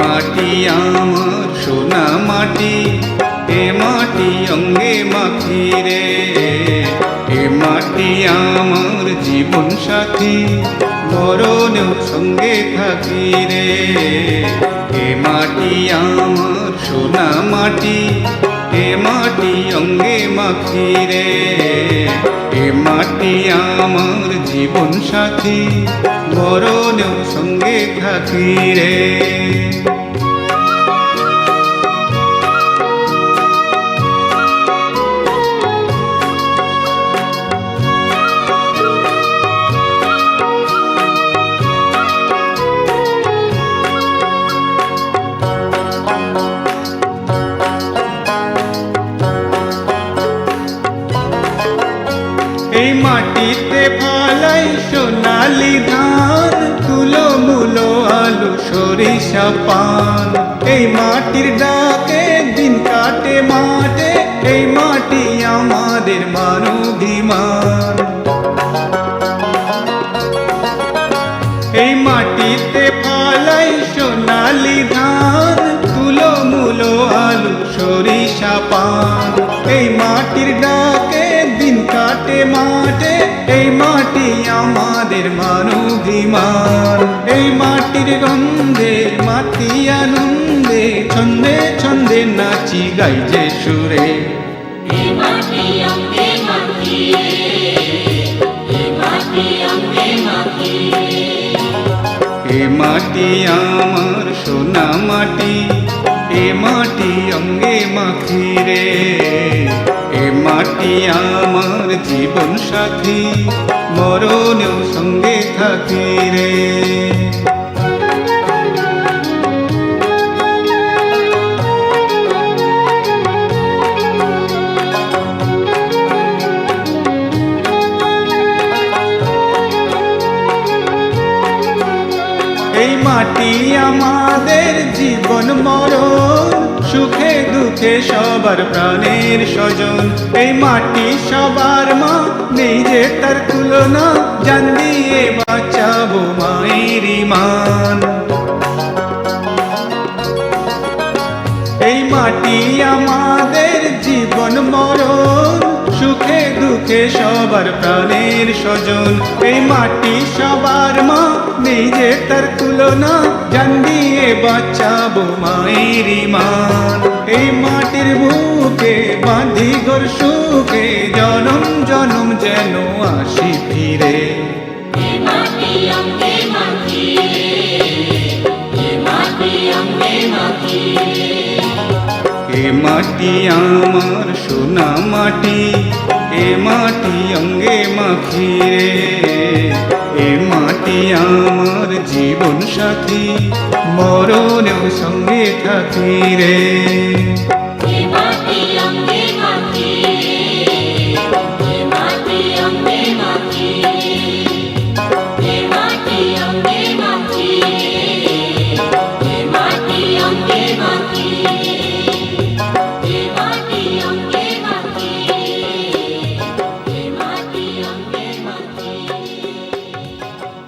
মাটি আমার সোনা মাটি এ মাটি অঙ্গে মাখি জীবন সাথী, মরণেও সঙ্গে থাকি রে। এ মাটি আমার, সোনা মাটি, এ মাটি অঙ্গে মাখি রে। এ মাটি আমার জীবন সাথী, মরণেও সঙ্গে থাকি রে। মাটিতে ফালাই সোনালি ধান তুলো মুলো আলু সরিষা পান। এই মাটির ডাকে আমাদের মানবিমান। এই মাটির গন্ধে মাটি আনন্দে ছন্দে ছন্দে নাচি গাই যে সুরে। এ মাটি এ আমার সোনা মাটি এ মাটি অঙ্গে মাখি রে মাটি আমার জীবন সাথী মরণেও সঙ্গে থাকি রে। এই মাটি আমাদের জীবন মরণ সুখে দুঃখে সবার প্রাণের স্বজন। এই মাটি সবার মা যে তার তুলনা। জান দিয়ে বাঁচাবো মায়ের মান এই মাটি আমাদের জীবন মরণ। দুঃখে সবার প্রাণের স্বজন। এই মাটি সবার মা যে তার তুলনা জান দিয়ে বাঁচাবো মায়ের মান এই মাটির বুকে বাঁধি ঘর সুখে, জনম জনম যেন আসি ফিরে। মাখিয়ে এ মাটি মাখিয়ে আমার সোনা মাটি, এ মাটি অঙ্গে মাখি রে। এ মাটি আমার জীবন সাথী, মরণেও সঙ্গে থাকি রে।